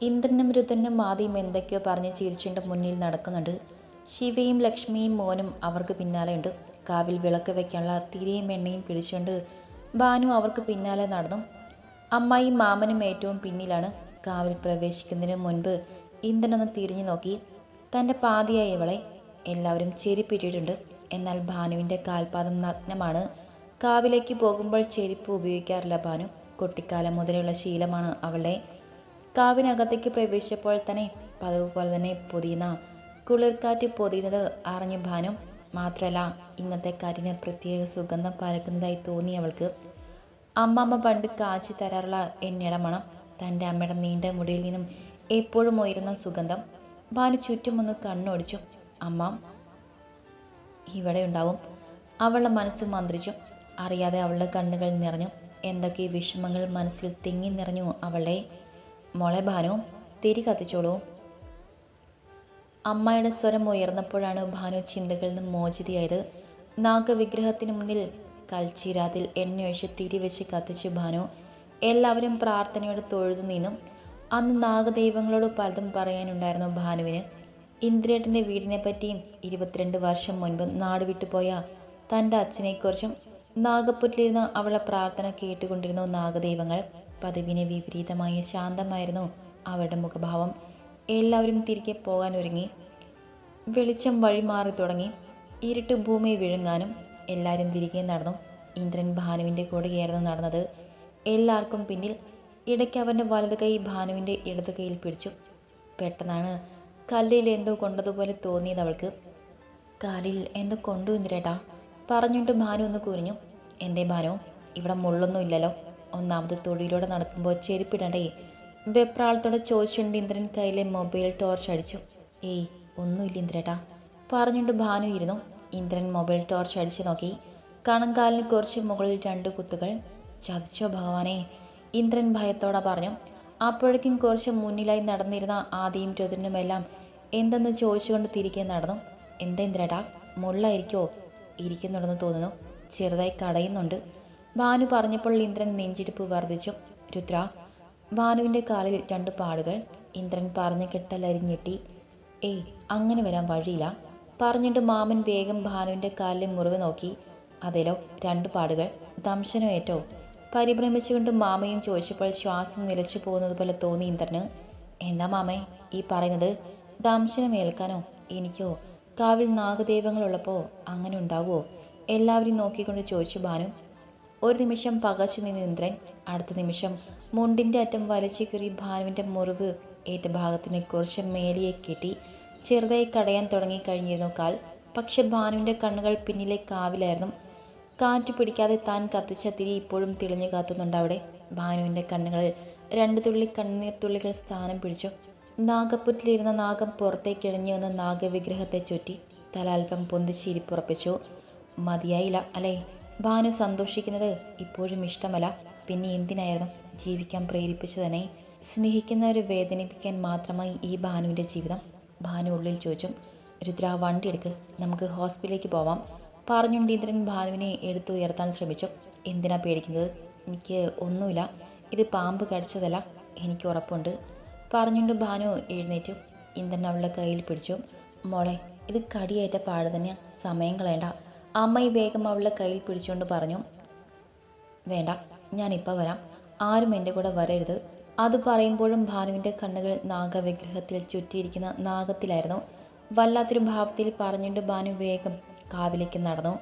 ഇന്ദ്രനും രുദ്രനും ആദ്യം എന്തൊക്കെയോ പറഞ്ഞ് ചിരിച്ചുണ്ട് മുന്നിൽ നടക്കുന്നുണ്ട്. ശിവയും ലക്ഷ്മിയും മോനും അവർക്ക് പിന്നാലെ ഉണ്ട് കാവിൽ വിളക്ക് വയ്ക്കാനുള്ള തിരിയും എണ്ണയും പിടിച്ചുകൊണ്ട് ബാനു അവർക്ക് പിന്നാലെ നടന്നു. അമ്മായിയും മാമനും ഏറ്റവും പിന്നിലാണ്. കാവിൽ പ്രവേശിക്കുന്നതിന് മുൻപ് ഇന്ദ്രനൊന്ന് തിരിഞ്ഞു നോക്കി. തന്റെ പാതിയായ ഇവളെ എല്ലാവരും ചെരിപ്പിട്ടിട്ടുണ്ട്. എന്നാൽ ഭാനുവിന്റെ കാൽപാദം നഗ്നമാണ്. കാവിലേക്ക് പോകുമ്പോൾ ചെരുപ്പ് ഉപയോഗിക്കാറില്ല ഭാനു. കുട്ടിക്കാലം മുതലുള്ള ശീലമാണ് അവളുടെ. കാവിനകത്തേക്ക് പ്രവേശിച്ചപ്പോൾ തന്നെ പതിവ് പോലെ തന്നെ പൊതിയുന്ന കുളിർക്കാറ്റ് പൊതിയുന്നത് അറിഞ്ഞ ഭാനു മാത്രമല്ല ഇന്നത്തെ കാറ്റിന് പ്രത്യേക സുഗന്ധം പരക്കുന്നതായി തോന്നി അവൾക്ക്. അമ്മമ്മ പണ്ട് കാച്ചി തരാറുള്ള എണ്ണയുടെ മണം തന്റെ അമ്മയുടെ നീണ്ട മുടിയിൽ നിന്നും എപ്പോഴും ഉയരുന്ന സുഗന്ധം. ഭാനു ചുറ്റുമൊന്ന് കണ്ണോടിച്ചു. അമ്മ ഇവിടെ ഉണ്ടാവും. അവളുടെ മനസ്സ് മന്ത്രിച്ചു. അറിയാതെ അവളുടെ കണ്ണുകൾ നിറഞ്ഞു. എന്തൊക്കെ വിഷമങ്ങൾ മനസ്സിൽ തിങ്ങി നിറഞ്ഞു അവളുടെ മോളെ ഭാനു തിരി കത്തിച്ചോളൂ. അമ്മയുടെ സ്വരം ഉയർന്നപ്പോഴാണ് ഭാനു ചിന്തകളിൽ നിന്ന് മോചിതയായത്. നാഗവിഗ്രഹത്തിന് മുന്നിൽ കൽച്ചീരാതിൽ എണ്ണയൊഴിച്ച് തിരി വെച്ച് കത്തിച്ചു ഭാനു എല്ലാവരും പ്രാർത്ഥനയോട് തൊഴുതു നിന്നും. അന്ന് നാഗദൈവങ്ങളോട് പലതും പറയാനുണ്ടായിരുന്നു ഭാനുവിന്. ഇന്ദ്രേട്ടന്റെ വീടിനെ പറ്റിയും ഇരുപത്തിരണ്ട് വർഷം മുൻപ് നാട് വിട്ടുപോയ തന്റെ അച്ഛനെക്കുറിച്ചും നാഗപ്പുറ്റിലിരുന്ന അവളെ പ്രാർത്ഥന കേട്ടുകൊണ്ടിരുന്നു നാഗദൈവങ്ങൾ. പതിവിന് വിപരീതമായി ശാന്തമായിരുന്നു അവരുടെ മുഖഭാവം. എല്ലാവരും തിരികെ പോകാൻ ഒരുങ്ങി വെളിച്ചം വഴി മാറി തുടങ്ങി. ഇരുട്ട് ഭൂമി വിഴുങ്ങാനും എല്ലാവരും തിരികെ നടന്നു. ഇന്ദ്രൻ ഭാനുവിന്റെ കൂടെയായിരുന്നു നടന്നത്. എല്ലാവർക്കും പിന്നിൽ ഇടയ്ക്ക് അവന്റെ വലത് കൈ ഭാനുവിന്റെ ഇടത് കൈയിൽ പിടിച്ചു. പെട്ടെന്നാണ് കല്ലിൽ എന്തോ കൊണ്ടതുപോലെ തോന്നിയത് അവൾക്ക്. കാലിൽ എന്തോ കൊണ്ടു ഇന്ദ്രേട്ടാ? പറഞ്ഞുകൊണ്ട് ഭാനു ഒന്ന് കുരിഞ്ഞു എന്തേ ഭാനു ഇവിടെ മുള്ളൊന്നും ഇല്ലല്ലോ. ഒന്നാമത് തൊഴിലൂടെ നടക്കുമ്പോൾ ചെരുപ്പിടണ്ടേ? വെപ്രാളത്തോടെ ചോദിച്ചുകൊണ്ട് ഇന്ദ്രൻ കയ്യിലെ മൊബൈൽ ടോർച്ച് അടിച്ചു. ഏയ് ഒന്നുമില്ല ഇന്ദ്രേട്ടാ. പറഞ്ഞുകൊണ്ട് ഭാനു ഇരുന്നു. ഇന്ദ്രൻ മൊബൈൽ ടോർച്ച് അടിച്ചു നോക്കി. കണങ്കാലിന് കുറച്ച് മുകളിൽ രണ്ട് കുത്തുകൾ. ചതിച്ചോ ഭഗവാനെ ഇന്ദ്രൻ ഭയത്തോടെ പറഞ്ഞു. അപ്പോഴേക്കും കുറച്ച് മുന്നിലായി നടന്നിരുന്ന ആദിയും രുദ്രനുമെല്ലാം എന്തെന്ന് ചോദിച്ചുകൊണ്ട് തിരികെ നടന്നു. എന്താ ഇന്ദ്രേട്ടാ മുള്ളായിരിക്കോ? ഇരിക്കുന്നുണ്ടെന്ന് തോന്നുന്നു. ചെറുതായി കടയുന്നുണ്ട്. ഭാനു പറഞ്ഞപ്പോൾ ഇന്ദ്രൻ നെഞ്ചിടിപ്പ് വർദ്ധിച്ചു. രുദ്ര ഭാനുവിന്റെ കാലിൽ രണ്ട് പാടുകൾ. ഇന്ദ്രൻ പറഞ്ഞു കെട്ടലരിഞ്ഞെട്ടി ഏയ് അങ്ങനെ വരാൻ വഴിയില്ല പറഞ്ഞിട്ട് മാമൻ വേഗം ഭാനുവിന്റെ കാലിലെ മുറിവ് നോക്കി. അതേലോ രണ്ട് പാടുകൾ. ദംശനോ ഏറ്റോ പരിഭ്രമിച്ചുകൊണ്ട് മാമയും ചോദിച്ചപ്പോൾ ശ്വാസം നിലച്ചു പോകുന്നത് പോലെ തോന്നി ഇന്ദ്രന്. എന്താ മാമേ ഈ പറയുന്നത്? ദംശനം ഏൽക്കാനോ? എനിക്കോ? കാവിൽ നാഗദൈവങ്ങളുള്ളപ്പോൾ അങ്ങനെ ഉണ്ടാവുമോ എല്ലാവരും നോക്കിക്കൊണ്ട് ചോദിച്ചു ഭാനു. ഒരു നിമിഷം പകച്ചു നിന്ന് ഇന്ദ്രൻ അടുത്ത നിമിഷം മുണ്ടിന്റെ അറ്റം വലിച്ചു കീറി ഭാനുവിന്റെ മുറിവ് ഏറ്റ ഭാഗത്തിന് കുറച്ച് മേലിയെ കെട്ടി ചെറുതായി കടയാൻ തുടങ്ങി കഴിഞ്ഞിരുന്നു കാൽ. പക്ഷെ ഭാനുവിന്റെ കണ്ണുകൾ പിന്നിലെ കാവിലായിരുന്നു. കാറ്റ് പിടിക്കാതെ താൻ കത്തിച്ച തിരി ഇപ്പോഴും തെളിഞ്ഞു കാത്തുന്നുണ്ട് അവിടെ. ഭാനുവിന്റെ കണ്ണുകളിൽ രണ്ട് തുള്ളി കണ്ണീർ തുള്ളികൾ സ്ഥാനം പിടിച്ചു. നാഗപ്പുറ്റിലിരുന്ന നാഗം പുറത്തേക്ക് ഇഴഞ്ഞു വന്ന നാഗവിഗ്രഹത്തെ ചുറ്റി തലാൽപ്പം പൊന്തിച്ചിരിപ്പുറപ്പിച്ചു മതിയായില്ല അല്ലേ? ഭാനു സന്തോഷിക്കുന്നത് ഇപ്പോഴും ഇഷ്ടമല്ല. പിന്നെ എന്തിനായിരുന്നു ജീവിക്കാൻ പ്രേരിപ്പിച്ചതനെ? സ്നേഹിക്കുന്നവരെ വേദനിപ്പിക്കാൻ മാത്രമായി ഈ ഭാനുവിന്റെ ജീവിതം? ഭാനു ഉള്ളിൽ ചോദിച്ചു രുദ്ര വണ്ടി എടുക്ക്. നമുക്ക് ഹോസ്പിറ്റലിലേക്ക് പോവാം. പറഞ്ഞുകൊണ്ട് ഇന്ദ്രൻ ഭാനുവിനെ എടുത്തുയർത്താൻ ശ്രമിച്ചു. എന്തിനാ പേടിക്കുന്നത്? എനിക്ക് ഒന്നുമില്ല. ഇത് പാമ്പ് കടിച്ചതല്ല. എനിക്ക് ഉറപ്പുണ്ട്. പറഞ്ഞുകൊണ്ട് ഭാനു എഴുന്നേറ്റു. ഇന്ദ്രൻ അവളുടെ കയ്യിൽ പിടിച്ചു. മോളെ ഇത് കടിയേറ്റ പാട് തന്നെയാണ് സമയം കളയണ്ട. അമ്മ വേഗം അവളുടെ കയ്യിൽ പിടിച്ചുകൊണ്ട് പറഞ്ഞു വേണ്ട ഞാനിപ്പോൾ വരാം. ആരും എന്റെ കൂടെ വരരുത്. അത് പറയുമ്പോഴും ഭാനുവിന്റെ കണ്ണുകൾ നാഗവിഗ്രഹത്തിൽ ചുറ്റിയിരിക്കുന്ന നാഗത്തിലായിരുന്നു. വല്ലാത്തൊരു ഭാവത്തിൽ പറഞ്ഞുകൊണ്ട് ഭാനു വേഗം കാവിലേക്ക് നടന്നു.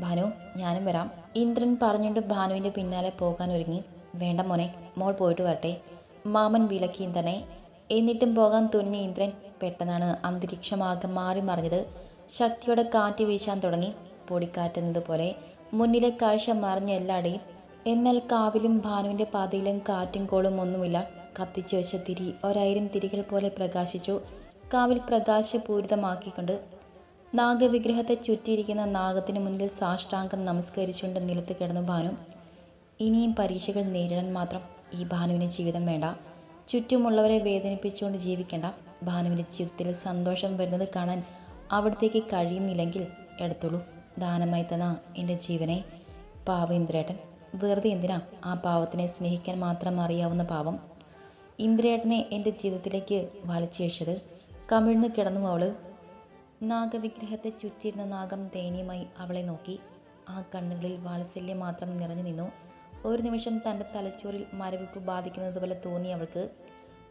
ഭാനു ഞാനും വരാം. ഇന്ദ്രൻ പറഞ്ഞുകൊണ്ട് ഭാനുവിന്റെ പിന്നാലെ പോകാൻ ഒരുങ്ങി. വേണ്ട മോനെ മോൾ പോയിട്ട് വരട്ടെ. മാമൻ വിലക്കിയും തന്നെ എന്നിട്ടും പോകാൻ തുനിഞ്ഞ ഇന്ദ്രൻ പെട്ടെന്നാണ് അന്തരീക്ഷമാകെ മാറി മറിഞ്ഞത് ശക്തിയോടെ കാറ്റ് വീശാൻ തുടങ്ങി. പൊടിക്കാറ്റുന്നതുപോലെ മുന്നിലെ കാഴ്ച മറിഞ്ഞ എല്ലാടെയും. എന്നാൽ കാവിലും ഭാനുവിന്റെ പാതയിലും കാറ്റും കോളും ഒന്നുമില്ല. കത്തിച്ചു വെച്ച തിരി ഒരായിരം തിരികൾ പോലെ പ്രകാശിച്ചു. കാവിൽ പ്രകാശപൂരിതമാക്കിക്കൊണ്ട് നാഗവിഗ്രഹത്തെ ചുറ്റിയിരിക്കുന്ന നാഗത്തിന് മുന്നിൽ സാഷ്ടാംഗം നമസ്കരിച്ചുകൊണ്ട് നിലത്ത് കിടന്നു ഭാനു. ഇനിയും പരീക്ഷകൾ നേരിടാൻ മാത്രം ഈ ഭാനുവിന് ജീവിതം വേണ്ട. ചുറ്റുമുള്ളവരെ വേദനിപ്പിച്ചുകൊണ്ട് ജീവിക്കേണ്ട. ഭാനുവിന്റെ ജീവിതത്തിൽ സന്തോഷം വരുന്നത് കാണാൻ അവിടത്തേക്ക് കഴിയുന്നില്ലെങ്കിൽ എടുത്തോളൂ. ദാനമായി തന്ന എന്റെ ജീവനെ പാവ ഇന്ദ്രേട്ടൻ വെറുതെ എന്തിനാ ആ പാവത്തിനെ സ്നേഹിക്കാൻ മാത്രം അറിയാവുന്ന പാവം? ഇന്ദ്രേട്ടനെ എന്റെ ജീവിതത്തിലേക്ക് വലിച്ചഴിച്ചത് കമിഴ്ന്ന് കിടന്നു അവൾ. നാഗവിഗ്രഹത്തെ ചുറ്റിയിരുന്ന നാഗം ദയനീയമായി അവളെ നോക്കി. ആ കണ്ണുകളിൽ വാത്സല്യം മാത്രം നിറഞ്ഞു നിന്നു. ഒരു നിമിഷം തന്റെ തലച്ചോറിൽ മരവിപ്പ് ബാധിക്കുന്നത് പോലെ തോന്നി അവൾക്ക്.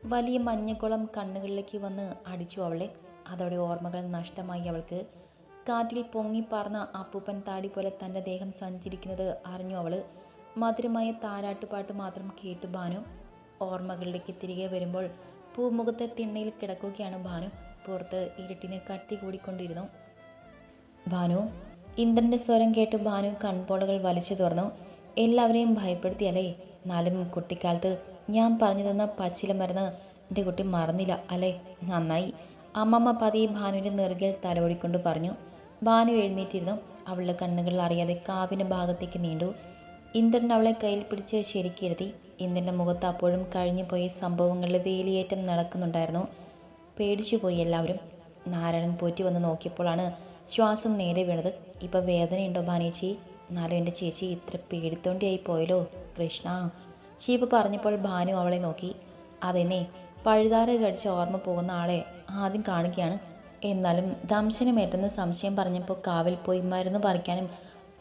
വലിയ മഞ്ഞക്കുളം കണ്ണുകളിലേക്ക് വന്ന് അടിച്ചു അവളെ. അതോടെ ഓർമ്മകൾ നഷ്ടമായി അവൾക്ക്. കാറ്റിൽ പൊങ്ങിപ്പാർന്ന അപ്പൂപ്പൻ താടി പോലെ തന്റെ ദേഹം സഞ്ചരിക്കുന്നത് അറിഞ്ഞു അവൾ മധുരമായ താരാട്ടുപാട്ട് മാത്രം കേട്ടു ഭാനു. ഓർമ്മകളിലേക്ക് തിരികെ വരുമ്പോൾ പൂമുഖത്തെ തിണ്ണയിൽ കിടക്കുകയാണ് ഭാനു. പുറത്ത് ഇരുട്ടിനെ കട്ടി കൂടിക്കൊണ്ടിരുന്നു. ഭാനു ഇന്ദ്രന്റെ സ്വരം കേട്ട് ഭാനു കൺപോളകൾ വലിച്ചു തുറന്നു. എല്ലാവരെയും ഭയപ്പെടുത്തിയല്ലേ? എന്നാലും കുട്ടിക്കാലത്ത് ഞാൻ പറഞ്ഞു തന്ന പച്ചില മരുന്ന് എന്റെ കുട്ടി മറന്നില്ല അല്ലേ? നന്നായി. അമ്മമ്മ പതി ഭാനുവിന്റെ നെറുകിൽ തലോടിക്കൊണ്ട് പറഞ്ഞു. ഭാനു എഴുന്നേറ്റിരുന്നു. അവളുടെ കണ്ണുകൾ അറിയാതെ കാവിന്റെ ഭാഗത്തേക്ക് നീണ്ടു. ഇന്ദ്രൻ അവളെ കയ്യിൽ പിടിച്ച് ശരിക്കിരുത്തി. ഇന്ദ്രന്റെ മുഖത്ത് അപ്പോഴും കഴിഞ്ഞു പോയ സംഭവങ്ങളുടെ വേലിയേറ്റം നടക്കുന്നുണ്ടായിരുന്നു. പേടിച്ചുപോയി എല്ലാവരും. നാരായണൻ പോറ്റി വന്ന് നോക്കിയപ്പോഴാണ് ശ്വാസം നേരെ വീണത്. ഇപ്പം വേദനയുണ്ടോ ഭാനേച്ചി? എന്നാലും എന്റെ ചേച്ചി ഇത്ര പേടിത്തോണ്ടിയായി പോയല്ലോ കൃഷ്ണ. ശീപ പറഞ്ഞപ്പോൾ ഭാനു അവളെ നോക്കി. അതെന്നെ പഴുതാര കടിച്ച് ഓർമ്മ പോകുന്ന ആളെ ആദ്യം കാണിക്കുകയാണ് എന്നാലും ദംശനമേറ്റെന്ന് സംശയം പറഞ്ഞപ്പോൾ കാവിൽ പോയി മരുന്ന് പറിക്കാനും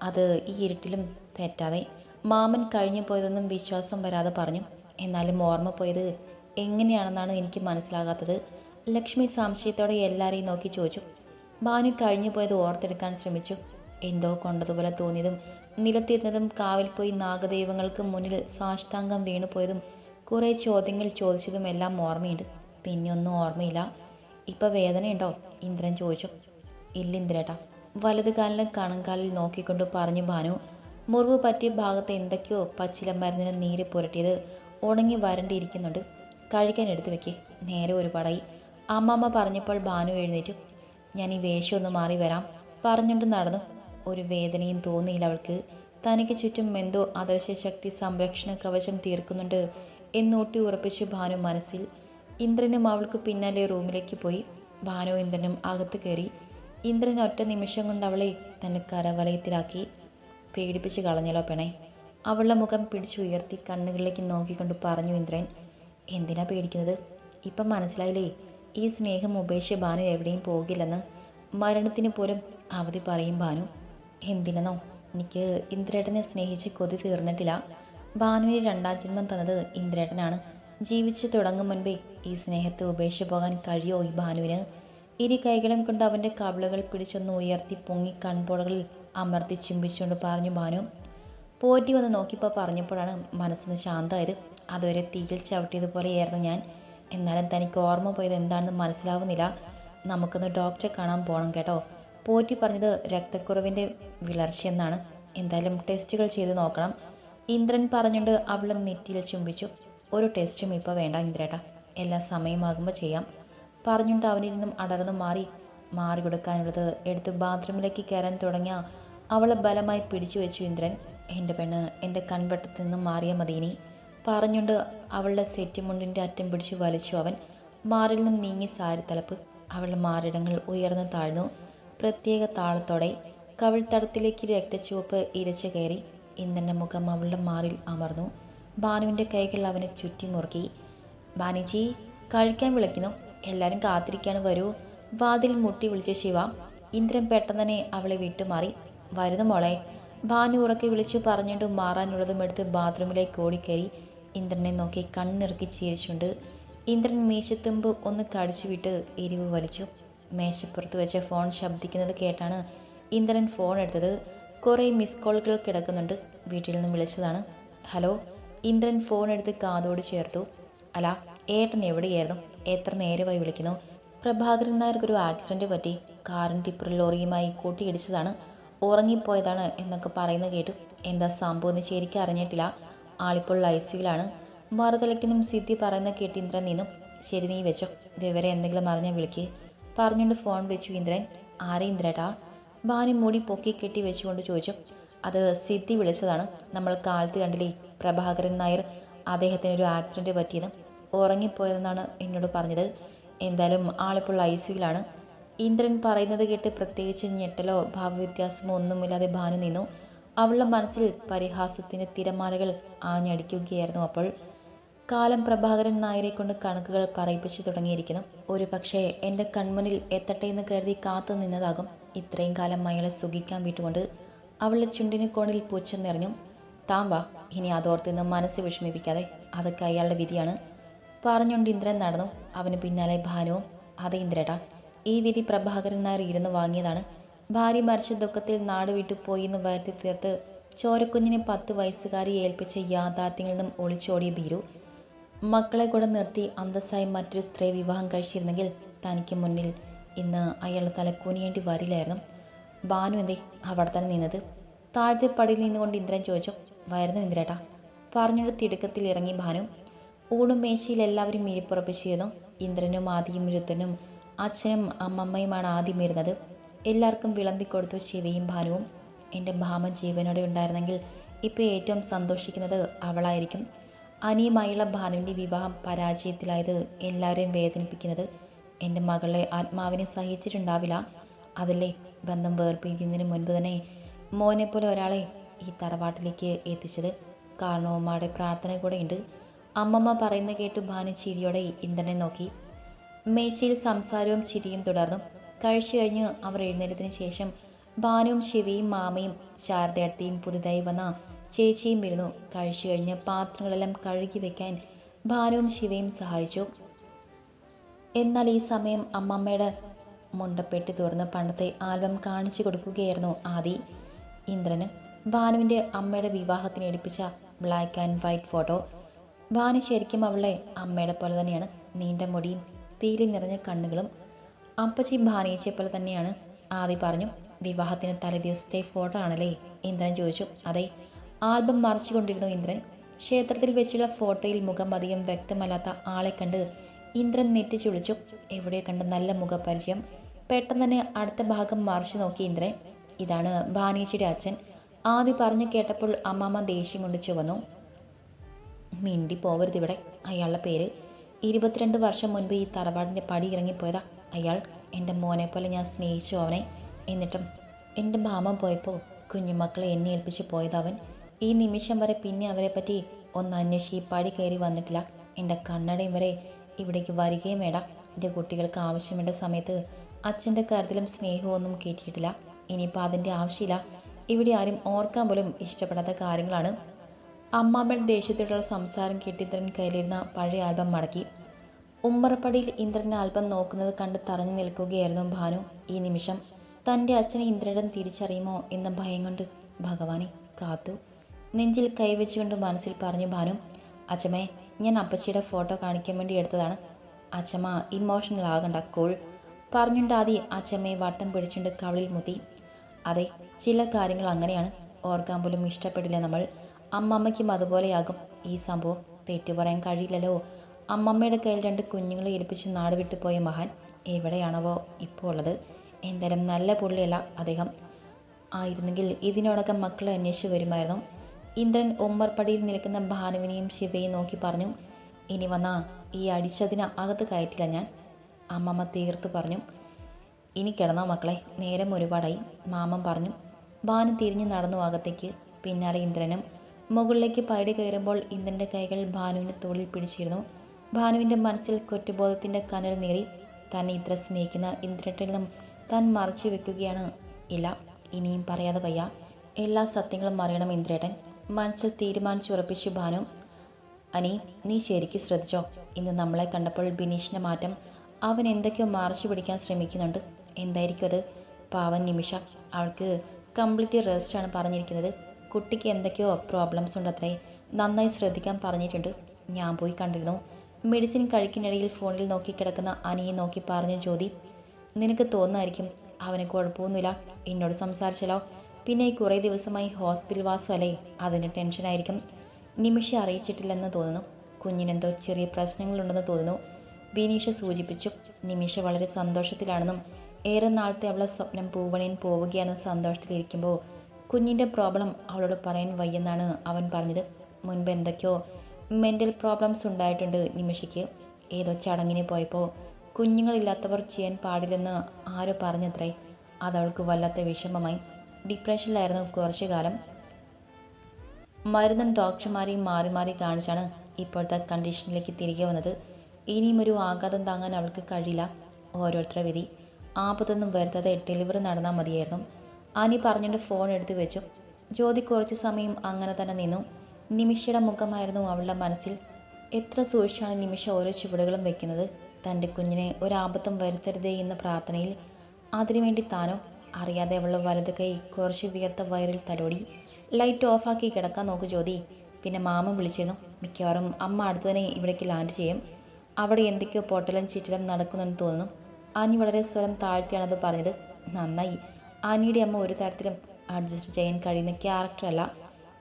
അത് ഈ ഇരുട്ടിലും തെറ്റാതെ. മാമൻ കഴിഞ്ഞു പോയതൊന്നും വിശ്വാസം വരാതെ പറഞ്ഞു എന്നാലും ഓർമ്മ പോയത് എങ്ങനെയാണെന്നാണ് എനിക്ക് മനസ്സിലാകാത്തത് ലക്ഷ്മി സംശയത്തോടെ എല്ലാവരെയും നോക്കി ചോദിച്ചു. ഭാനു കഴിഞ്ഞു പോയത് ഓർത്തെടുക്കാൻ ശ്രമിച്ചു. എന്തോ കൊണ്ടതുപോലെ തോന്നിയതും നിലത്തിരുന്നതും കാവിൽ പോയി നാഗദൈവങ്ങൾക്ക് മുന്നിൽ സാഷ്ടാംഗം വീണുപോയതും കുറേ ചോദ്യങ്ങൾ ചോദിച്ചതും എല്ലാം ഓർമ്മയുണ്ട് പിന്നെയൊന്നും ഓർമ്മയില്ല. ഇപ്പം വേദനയുണ്ടോ? ഇന്ദ്രൻ ചോദിച്ചു. ഇല്ല ഇന്ദ്രേട്ടാ. വലത് കാലിലും കണങ്കാലിൽ നോക്കിക്കൊണ്ട് പറഞ്ഞു ഭാനു മുറിവ് പറ്റിയ ഭാഗത്ത് എന്തൊക്കെയോ പച്ചില മരുന്നിന് നീര് പുരട്ടിയത് ഉണങ്ങി വരണ്ടിയിരിക്കുന്നുണ്ട് കഴിക്കാൻ എടുത്തു വെക്ക്. നേരെ ഒരു ഒരുപാടായി അമ്മമ്മ പറഞ്ഞപ്പോൾ ഭാനു എഴുന്നേറ്റു. ഞാൻ ഈ വേഷം ഒന്ന് മാറി വരാം. പറഞ്ഞുകൊണ്ട് നടന്നു. ഒരു വേദനയും തോന്നിയില്ല അവൾക്ക്. തനിക്ക് ചുറ്റും എന്തോ അദൃശ്യ ശക്തി സംരക്ഷണ കവചം തീർക്കുന്നുണ്ട് എന്നൂട്ടി ഉറപ്പിച്ചു ഭാനു മനസ്സിൽ. ഇന്ദ്രനും അവൾക്ക് പിന്നാലെ റൂമിലേക്ക് പോയി. ഭാനു ഇന്ദ്രനും അകത്ത് കയറി. ഇന്ദ്രൻ ഒറ്റ നിമിഷം കൊണ്ട് അവളെ തന്റെ കരവലയത്തിലാക്കി പേടിപ്പിച്ച് കളഞ്ഞല്ലോ പെണേ. അവളുടെ മുഖം പിടിച്ചുയർത്തി കണ്ണുകളിലേക്ക് നോക്കിക്കൊണ്ട് പറഞ്ഞു ഇന്ദ്രൻ എന്തിനാ പേടിക്കുന്നത്? ഇപ്പം മനസ്സിലായില്ലേ? ഈ സ്നേഹം ഉപേക്ഷിച്ച് ഭാനു എവിടെയും പോകില്ലെന്ന്. മരണത്തിന് പോലും അവധി പറയും ഭാനു. എന്തിനെന്നോ? എനിക്ക് ഇന്ദ്രേട്ടനെ സ്നേഹിച്ച് കൊതി തീർന്നിട്ടില്ല. ഭാനുവിന് രണ്ടാം ജന്മം തന്നത് ഇന്ദ്രേട്ടനാണ്. ജീവിച്ചു തുടങ്ങും മുൻപേ ഈ സ്നേഹത്തെ ഉപേക്ഷിച്ച് പോകാൻ കഴിയോ ഈ ഭാനുവിന്? ഇരു കൈകളും കൊണ്ട് അവന്റെ കവിളുകൾ പിടിച്ചൊന്ന് ഉയർത്തി പൊങ്ങി കൺപോളകളിൽ അമർത്തി ചുംബിച്ചുകൊണ്ട് പറഞ്ഞു ഭാനു പോറ്റി വന്ന് നോക്കിയപ്പോൾ പറഞ്ഞപ്പോഴാണ് മനസ്സൊന്ന് ശാന്തമായത്. അതുവരെ തീയിൽ ചവിട്ടിയതുപോലെയായിരുന്നു ഞാൻ. എന്നാലും തനിക്ക് ഓർമ്മ പോയത് എന്താണെന്ന് മനസ്സിലാവുന്നില്ല. നമുക്കൊന്ന് ഡോക്ടറെ കാണാൻ പോകണം കേട്ടോ. പോറ്റി പറഞ്ഞത് രക്തക്കുറവിന്റെ വിളർച്ചയെന്നാണ്. എന്തായാലും ടെസ്റ്റുകൾ ചെയ്ത് നോക്കണം. ഇന്ദ്രൻ പറഞ്ഞുകൊണ്ട് അവളെ നെറ്റിയിൽ ചുംബിച്ചു. ഒരു ടെസ്റ്റും ഇപ്പോൾ വേണ്ട ഇന്ദ്രേട്ട. എല്ലാ സമയമാകുമ്പോൾ ചെയ്യാം. പറഞ്ഞുകൊണ്ട് അവനിൽ നിന്നും അടർന്നു മാറി മാറി കൊടുക്കാനുള്ളത് എടുത്ത് ബാത്റൂമിലേക്ക് കയറാൻ തുടങ്ങിയ അവളെ ബലമായി പിടിച്ചു വെച്ചു ഇന്ദ്രൻ. എന്റെ പെണ്ണ് എന്റെ കൺവെട്ടത്തിൽ നിന്നും മാറിയ മതീനി പറഞ്ഞുകൊണ്ട് അവളുടെ സെറ്റ് മുണ്ടിന്റെ അറ്റം പിടിച്ചു വലിച്ചു അവൻ. മാറിൽ നിന്നും നീങ്ങി സാരി തലപ്പ് അവളുടെ മാറിടങ്ങൾ ഉയർന്നു താഴ്ന്നു. പ്രത്യേക താളത്തോടെ കവിൾത്തടത്തിലേക്ക് രക്തച്ചുവപ്പ് ഇരച്ചു കയറി. ഇന്ദ്രന്റെ മുഖം അവളുടെ മാറിൽ അമർന്നു. ഭാനുവിന്റെ കൈകൾ അവനെ ചുറ്റി മുറുക്കി ബാനുജി കഴിക്കാൻ വിളിക്കുന്നു. എല്ലാവരും കാത്തിരിക്കാണ്. വരൂ. വാതിൽ മുട്ടി വിളിച്ച ശിവ ഇന്ദ്രൻ പെട്ടെന്ന് തന്നെ അവളെ വിട്ടുമാറി. വരുന്നു മോളെ. ഭാനു ഉറക്കി വിളിച്ചു പറഞ്ഞിട്ട് മാറാനുള്ളതും എടുത്ത് ബാത്റൂമിലേക്ക് ഓടിക്കയറി ഇന്ദ്രനെ നോക്കി കണ്ണിറുക്കി ചിരിച്ചുണ്ട് ഇന്ദ്രൻ മേശത്തുമ്പ് ഒന്ന് കടിച്ചു വിട്ട് എരിവ് വലിച്ചു. മേശപ്പുറത്ത് വെച്ച ഫോൺ ശബ്ദിക്കുന്നത് കേട്ടാണ് ഇന്ദ്രൻ ഫോൺ എടുത്തത്. കുറേ മിസ് കോളുകൾ കിടക്കുന്നുണ്ട്. വീട്ടിൽ നിന്ന് വിളിച്ചതാണ്. ഹലോ ഇന്ദ്രൻ ഫോൺ എടുത്ത് കാതോട് ചേർത്തു. അല്ല ഏട്ടൻ എവിടെയായിരുന്നു? എത്ര നേരമായി വിളിക്കുന്നു? പ്രഭാകരൻ നായർക്കൊരു ആക്സിഡന്റ് പറ്റി. കാറും ടിപ്പർ ലോറിയുമായി കൂട്ടിയിടിച്ചതാണ്. ഉറങ്ങിപ്പോയതാണ് എന്നൊക്കെ പറയുന്നത് കേട്ടു. എന്താ സംഭവം എന്ന് ശരിക്കും അറിഞ്ഞിട്ടില്ല. ആളിപ്പോൾ ഐസിയിലാണ് മറുതലയ്ക്കുന്നും സിദ്ധി പറയുന്ന കേട്ട് ഇന്ദ്രൻ നിന്നും. ശരി നീ വെച്ചോ. ഇതുവരെ എന്തെങ്കിലും അറിഞ്ഞാൽ വിളിക്ക്. പറഞ്ഞുകൊണ്ട് ഫോൺ വെച്ചു ഇന്ദ്രൻ. ആരെ ഇന്ദ്രേട്ടാ? ഭാനി മൂടി പൊക്കി കെട്ടി വെച്ചുകൊണ്ട് ചോദിച്ചു. അത് സിദ്ധി വിളിച്ചതാണ്. നമ്മൾ കാലത്ത് കണ്ടില്ലേ പ്രഭാകരൻ നായർ അദ്ദേഹത്തിന് ഒരു ആക്സിഡന്റ് പറ്റിയെന്ന് ഉറങ്ങിപ്പോയതെന്നാണ് എന്നോട് പറഞ്ഞത്. എന്തായാലും ആളിപ്പോൾ ഐ സിയിലാണ്. ഇന്ദ്രൻ പറയുന്നത് കേട്ട് പ്രത്യേകിച്ച് ഞെട്ടലോ ഭാവവ്യത്യാസമോ ഒന്നുമില്ലാതെ ഭാനു നിന്നു. അവളുടെ മനസ്സിൽ പരിഹാസത്തിന്റെ തിരമാലകൾ ആഞ്ഞടിക്കുകയായിരുന്നു അപ്പോൾ. കാലം പ്രഭാകരൻ നായരെ കൊണ്ട് കണക്കുകൾ പറയിപ്പിച്ചു തുടങ്ങിയിരിക്കുന്നു. ഒരു പക്ഷേ എന്റെ കൺമുന്നിൽ എത്തട്ടെ എന്ന് കരുതി കാത്തു നിന്നതാകും. ഇത്രയും കാലം അയാളെ സുഖിക്കാൻ വിട്ടുകൊണ്ട് അവളുടെ ചുണ്ടിന് കോണിൽ പൂച്ച നിറഞ്ഞു. താൻ വാ ഇനി അതോർത്ത് നിന്ന് മനസ്സ് വിഷമിപ്പിക്കാതെ അതൊക്കെ അയാളുടെ വിധിയാണ്. പറഞ്ഞുകൊണ്ട് ഇന്ദ്രൻ നടന്നു. അവന് പിന്നാലെ ഭാനുവും അതെ ഇന്ദ്രേട്ടാ ഈ വിധി പ്രഭാകരൻ നായർ ഇരുന്ന് വാങ്ങിയതാണ്. ഭാര്യ മരിച്ച ദുഃഖത്തിൽ നാട് വിട്ടു പോയി എന്ന് വരുത്തി തീർത്ത് ചോരക്കുഞ്ഞിനെ പത്ത് വയസ്സുകാരി ഏൽപ്പിച്ച യാഥാർത്ഥ്യങ്ങളിൽ നിന്നും ഒളിച്ചോടിയ ബീരു മക്കളെ കൂടെ നിർത്തി അന്തസ്സായി മറ്റൊരു സ്ത്രീ വിവാഹം കഴിച്ചിരുന്നെങ്കിൽ തനിക്ക് മുന്നിൽ ഇന്ന് അയാൾ തലക്കൂനിയേണ്ടി വരില്ലായിരുന്നു. ഭാനു എന്തേ അവിടെ തന്നെ നിന്നത്? താഴത്തെ പടിയിൽ നിന്നുകൊണ്ട് ഇന്ദ്രൻ ചോദിച്ചു വരുന്നു ഇന്ദ്രേട്ടാ പറഞ്ഞൊരു തിടുക്കത്തിൽ ഇറങ്ങി ഭാനു. ഊണും മേശയിൽ എല്ലാവരും ഇരിപ്പുറപ്പിച്ചിരുന്നു ഇന്ദ്രനും ആദിയും രുത്തനും അച്ഛനും അമ്മമ്മയുമാണ് ആദ്യം ഇരുന്നത് എല്ലാവർക്കും വിളമ്പിക്കൊടുത്തു ശിവയും ഭാനുവും. എന്റെ ഭാമ ജീവനോടെ ഉണ്ടായിരുന്നെങ്കിൽ ഇപ്പോൾ ഏറ്റവും സന്തോഷിക്കുന്നത് അവളായിരിക്കും. അനിയുമായുള്ള ഭാനുവിന്റെ വിവാഹം പരാജയത്തിലായത് എല്ലാവരെയും വേദനിപ്പിക്കുന്നത് എന്റെ മകളെ ആത്മാവിനെ സഹിച്ചിട്ടുണ്ടാവില്ല. അതല്ലേ ബന്ധം വേർപ്പിക്കുന്നതിന് മുൻപ് തന്നെ മോനെപ്പോലെ ഒരാളെ ഈ തറവാട്ടിലേക്ക് എത്തിച്ചത്. കാരണവന്മാരുടെ പ്രാർത്ഥന കൂടെ ഉണ്ട് അമ്മമ്മ പറയുന്ന കേട്ട് ഭാനു ചിരിയോടെ ഇന്ദ്രനെ നോക്കി. മേശയിൽ സംസാരവും ചിരിയും തുടർന്നു. കഴിച്ചു കഴിഞ്ഞ് അവർ എഴുന്നേറ്റത്തിന് ശേഷം ഭാനുവും ശിവയും മാമയും ശാരദയടുത്തിയും പുതുതായി വന്ന ചേച്ചിയും ഇരുന്നു. കഴിച്ചു കഴിഞ്ഞ് പാത്രങ്ങളെല്ലാം കഴുകി വെക്കാൻ ഭാനുവും ശിവയും സഹായിച്ചു. എന്നാൽ ഈ സമയം അമ്മമ്മയുടെ മുണ്ടപ്പെട്ടി തുറന്ന് പണ്ടത്തെ ആൽബം കാണിച്ചു കൊടുക്കുകയായിരുന്നു ആദി. ഇന്ദ്രന് ഭാനുവിന്റെ അമ്മയുടെ വിവാഹത്തിന് എടുപ്പിച്ച black and white photo Bhanu ശരിക്കും അവളെ അമ്മയുടെ പോലെ തന്നെയാണ്. നീണ്ട മുടിയും പീലി നിറഞ്ഞ കണ്ണുകളും അപ്പച്ചി ഭാനയിച്ചെ പോലെ തന്നെയാണ്. ആദി പറഞ്ഞു വിവാഹത്തിന് തലേദിവസത്തെ ഫോട്ടോ ആണല്ലേ? ഇന്ദ്രൻ ചോദിച്ചു. അതെ ആൽബം മറച്ചുകൊണ്ടിരുന്നു ഇന്ദ്രൻ. ക്ഷേത്രത്തിൽ വെച്ചുള്ള ഫോട്ടോയിൽ മുഖം അധികം വ്യക്തമല്ലാത്ത ആളെ കണ്ട് ഇന്ദ്രൻ നെറ്റിച്ചു വിളിച്ചു. എവിടെ കണ്ട് നല്ല മുഖപരിചയം? പെട്ടെന്ന് തന്നെ അടുത്ത ഭാഗം മറിച്ചു നോക്കി ഇന്ദ്രൻ. ഇതാണ് ഭാനീച്ചിയുടെ അച്ഛൻ. ആദി പറഞ്ഞു കേട്ടപ്പോൾ അമ്മാമ്മ ദേഷ്യം കൊണ്ട് ചുവന്നു. മിണ്ടി പോവരുത് ഇവിടെ. അയാളുടെ പേര്. ഇരുപത്തിരണ്ട് വർഷം മുൻപ് ഈ തറവാടിന്റെ പടി ഇറങ്ങിപ്പോയതാ. അയാൾ എന്റെ മോനെ പോലെ ഞാൻ സ്നേഹിച്ചു അവനെ. എന്നിട്ടും എന്റെ ഭാമ പോയപ്പോൾ കുഞ്ഞുമക്കളെ എന്നെ ഏൽപ്പിച്ച് പോയതവൻ ഈ നിമിഷം വരെ പിന്നെ അവരെ പറ്റി ഒന്ന് അന്വേഷിച്ച് ഈ പടി കയറി വന്നിട്ടില്ല. എന്റെ കണ്ണടയും വരെ ഇവിടേക്ക് വരികയും വേണ്ട. എന്റെ കുട്ടികൾക്ക് ആവശ്യമുള്ള സമയത്ത് അച്ഛന്റെ കാര്യത്തിലും സ്നേഹവും ഒന്നും കേട്ടിട്ടില്ല. ഇനിയിപ്പോൾ അതിന്റെ ആവശ്യമില്ല. ഇവിടെ ആരും ഓർക്കാൻ പോലും ഇഷ്ടപ്പെടാത്ത കാര്യങ്ങളാണ്. അമ്മാമ്മയുടെ ദേഷ്യത്തോടുള്ള സംസാരം കേട്ട് ഇന്ദ്രൻ കയ്യിലിരുന്ന പഴയ ആൽബം മടക്കി. ഉമ്മറപ്പടിയിൽ ഇന്ദ്രന്റെ ആൽബം നോക്കുന്നത് കണ്ട് തറഞ്ഞു നിൽക്കുകയായിരുന്നു ഭാനു ഈ നിമിഷം. തന്റെ അച്ഛനെ ഇന്ദ്രൻ തിരിച്ചറിയുമോ എന്ന ഭയം കൊണ്ട് ഭഗവാനെ കാത്തു. നെഞ്ചിൽ കൈവച്ചുകൊണ്ട് മനസ്സിൽ പറഞ്ഞു ഭാനു അച്ഛമ്മേ ഞാൻ അപ്പച്ചിയുടെ ഫോട്ടോ കാണിക്കാൻ വേണ്ടി എടുത്തതാണ്. അച്ഛമ്മ ഇമോഷണൽ ആകണ്ട കൂൾ പറഞ്ഞുണ്ടാതി അച്ഛമ്മയെ വട്ടം പിടിച്ചുകൊണ്ട് കവളിൽ മുത്തി അതെ ചില കാര്യങ്ങൾ അങ്ങനെയാണ്. ഓർക്കാൻ പോലും ഇഷ്ടപ്പെടില്ല നമ്മൾ. അമ്മമ്മയ്ക്കും അതുപോലെയാകും. ഈ സംഭവം തെറ്റു പറയാൻ കഴിയില്ലല്ലോ. അമ്മമ്മയുടെ കയ്യിൽ രണ്ട് കുഞ്ഞുങ്ങളെ ഏൽപ്പിച്ച് നാട് വിട്ടുപോയ മഹാൻ എവിടെയാണവോ ഇപ്പോൾ ഉള്ളത്. എന്തായാലും നല്ല പുള്ളിയല്ല അദ്ദേഹം. ആയിരുന്നെങ്കിൽ ഇതിനോടൊക്കെ മക്കളെ അന്വേഷിച്ച് വരുമായിരുന്നു. ഇന്ദ്രൻ ഉമ്മർപ്പടിയിൽ നിൽക്കുന്ന ഭാനുവിനെയും ശിവയും നോക്കി പറഞ്ഞു ഇനി വന്നാ ഈ അടിച്ചതിന് അകത്ത് കയറ്റില്ല ഞാൻ. അമ്മമ്മ തീർത്തു പറഞ്ഞു ഇനി കിടന്നോ മക്കളെ. നേരം ഒരുപാടായി. മാമൻ പറഞ്ഞു. ഭാനു തിരിഞ്ഞു നടന്നു അകത്തേക്ക്. പിന്നാലെ ഇന്ദ്രനും. മുകളിലേക്ക് പൈടി കയറുമ്പോൾ ഇന്ദ്രന്റെ കൈകൾ ഭാനുവിന്റെ തോളിൽ പിടിച്ചിരുന്നു. ഭാനുവിന്റെ മനസ്സിൽ കുറ്റബോധത്തിന്റെ കനൽ നേറി. തന്നെ ഇത്ര സ്നേഹിക്കുന്ന ഇന്ദ്രനിൽ നിന്നും താൻ മറച്ചു വെക്കുകയാണ്. ഇല്ല ഇനിയും പറയാതെ വയ്യ. എല്ലാ സത്യങ്ങളും അറിയണം ഇന്ദ്രേട്ടൻ. മനസ്സിൽ തീരുമാനിച്ചുറപ്പിച്ചു ഭാനു. അനി നീ ശരിക്കും ശ്രദ്ധിച്ചോ? ഇന്ന് നമ്മളെ കണ്ടപ്പോൾ ബിനീഷിന്റെ മാറ്റം അവൻ എന്തൊക്കെയോ മറച്ചു പിടിക്കാൻ ശ്രമിക്കുന്നുണ്ട്. എന്തായിരിക്കും അത്? പാവൻ നിമിഷ. അവൾക്ക് കംപ്ലീറ്റ് ആണ് പറഞ്ഞിരിക്കുന്നത്. കുട്ടിക്ക് എന്തൊക്കെയോ പ്രോബ്ലംസ് ഉണ്ട് അത്രേ നന്നായി ശ്രദ്ധിക്കാൻ പറഞ്ഞിട്ടുണ്ട്. ഞാൻ പോയി കണ്ടിരുന്നു. മെഡിസിൻ കഴിക്കുന്നിടയിൽ ഫോണിൽ നോക്കി കിടക്കുന്ന അനിയെ നോക്കി പറഞ്ഞ ജ്യോതി നിനക്ക് തോന്നുമായിരിക്കും അവന് കുഴപ്പമൊന്നുമില്ല. എന്നോട് സംസാരിച്ചല്ലോ. പിന്നെ കുറേ ദിവസമായി ഹോസ്പിറ്റൽ വാസമല്ലേ അതിന് ടെൻഷനായിരിക്കും നിമിഷം അറിയിച്ചിട്ടില്ലെന്ന് തോന്നുന്നു. കുഞ്ഞിനെന്തോ ചെറിയ പ്രശ്നങ്ങളുണ്ടെന്ന് തോന്നുന്നു. ബിനീഷ സൂചിപ്പിച്ചു. നിമിഷ വളരെ സന്തോഷത്തിലാണെന്നും ഏറെ നാളത്തെ അവളെ സ്വപ്നം പൂവണിയൻ പോവുകയാണെന്ന സന്തോഷത്തിലിരിക്കുമ്പോൾ കുഞ്ഞിന്റെ പ്രോബ്ലം അവളോട് പറയാൻ വയ്യെന്നാണ് അവൻ പറഞ്ഞത്. മുൻപ് എന്തൊക്കെയോ മെന്റൽ പ്രോബ്ലംസ് ഉണ്ടായിട്ടുണ്ട് നിമിഷയ്ക്ക്. ഏതോ ചടങ്ങിന് പോയപ്പോൾ കുഞ്ഞുങ്ങളില്ലാത്തവർ ചെയ്യാൻ പാടില്ലെന്ന് ആരോ പറഞ്ഞത്രേ. അതവൾക്ക് വല്ലാത്ത വിഷമമായി. ഡിപ്രഷനിലായിരുന്നു കുറച്ചു കാലം. മരുന്നും ഡോക്ടർമാരെയും മാറി മാറി കാണിച്ചാണ് ഇപ്പോഴത്തെ കണ്ടീഷനിലേക്ക് തിരികെ വന്നത്. ഇനിയും ഒരു ആഘാതം താങ്ങാൻ അവൾക്ക് കഴിയില്ല. ഓരോരുത്തരുടെ വിധി. ആപത്തൊന്നും വരുത്താതെ ഡെലിവറി നടന്നാൽ മതിയായിരുന്നു. അനി പറഞ്ഞിട്ട് ഫോൺ എടുത്തു വെച്ചു. ജ്യോതി കുറച്ചു സമയം അങ്ങനെ തന്നെ നിന്നു. നിമിഷയുടെ മുഖമായിരുന്നു അവളുടെ മനസ്സിൽ. എത്ര സൂക്ഷിച്ചാണ് നിമിഷ ഓരോ ചുവടുകളും വെക്കുന്നത്? തന്റെ കുഞ്ഞിനെ ഒരാപത്തും വരുത്തരുതേ എന്ന പ്രാർത്ഥനയിൽ അതിനുവേണ്ടി താനോ? അറിയാതെ അവളുടെ വലത് കൈ കുറച്ച് വിയർത്ത വയറിൽ തലോടി. ലൈറ്റ് ഓഫാക്കി കിടക്കാൻ നോക്കു ജ്യോതി. പിന്നെ മാമ വിളിച്ചിരുന്നു. മിക്കവാറും അമ്മ അടുത്ത് തന്നെ ഇവിടേക്ക് ലാൻഡ് ചെയ്യും. അവിടെ എന്തൊക്കെയോ പൊട്ടലും ചിറ്റലും നടക്കുന്നെന്ന് തോന്നുന്നു. ആനി വളരെ സ്വരം താഴ്ത്തിയാണത് പറഞ്ഞത്. നന്നായി. ആനിയുടെ അമ്മ ഒരു തരത്തിലും അഡ്ജസ്റ്റ് ചെയ്യാൻ കഴിയുന്ന ക്യാരക്ടറല്ല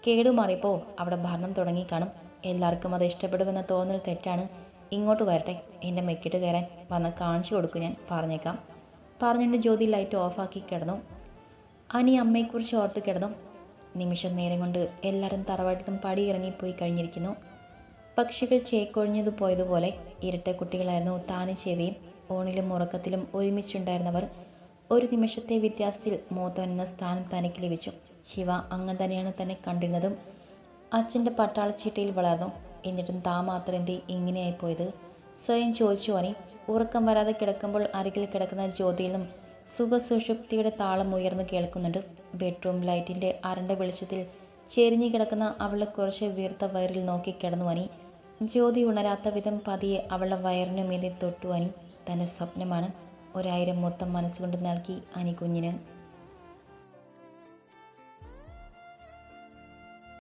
കേടുമാറിയപ്പോൾ അവിടെ ഭരണം തുടങ്ങി കാണും. എല്ലാവർക്കും അത് ഇഷ്ടപ്പെടുമെന്ന തോന്നൽ തെറ്റാണ്. ഇങ്ങോട്ട് വരട്ടെ. എന്റെ മെക്കിട്ട് കയറാൻ വന്ന് കാണിച്ചു കൊടുക്കും ഞാൻ. പറഞ്ഞേക്കാം. പറഞ്ഞുകൊണ്ട് ജ്യോതി ലൈറ്റ് ഓഫാക്കി കിടന്നു. അനി അമ്മയെക്കുറിച്ച് ഓർത്ത് കിടന്നു. നിമിഷം നേരം കൊണ്ട് എല്ലാവരും തറവാട്ടത്തും പടിയിറങ്ങിപ്പോയി കഴിഞ്ഞിരിക്കുന്നു. പക്ഷികൾ ചേക്കൊഴിഞ്ഞത് പോയതുപോലെ ഇരട്ട കുട്ടികളായിരുന്നു താനും ചെവിയും ഓണിലും ഉറക്കത്തിലും ഒരുമിച്ചുണ്ടായിരുന്നവർ. ഒരു നിമിഷത്തെ വ്യത്യാസത്തിൽ മൂത്തവൻ എന്ന സ്ഥാനം തനിക്ക് ലഭിച്ചു. ശിവ അങ്ങനെ തന്നെയാണ് തന്നെ കണ്ടിരുന്നതും അച്ഛന്റെ പട്ടാളച്ചീട്ടയിൽ വളർന്നു. എന്നിട്ടും താ മാത്രം എന്തേ ഇങ്ങനെയായി പോയത് സ്വയം ചോദിച്ചു അനി. ഉറക്കം വരാതെ കിടക്കുമ്പോൾ അരികിൽ കിടക്കുന്ന ജ്യോതിയിൽ നിന്നും സുഖസുഷുപ്തിയുടെ താളം ഉയർന്നു കേൾക്കുന്നുണ്ട്. ബെഡ്റൂം ലൈറ്റിന്റെ അരണ്ട വെളിച്ചത്തിൽ ചെരിഞ്ഞു കിടക്കുന്ന അവളെ കുറച്ച് വീർത്ത വയറിൽ നോക്കി കിടന്നു അനി. ജ്യോതി ഉണരാത്ത വിധം പതിയെ അവളുടെ വയറിനു മീതെ തന്റെ സ്വപ്നമാണ്. ഒരായിരം മൊത്തം മനസ്സുകൊണ്ട് നൽകി അനി കുഞ്ഞിന്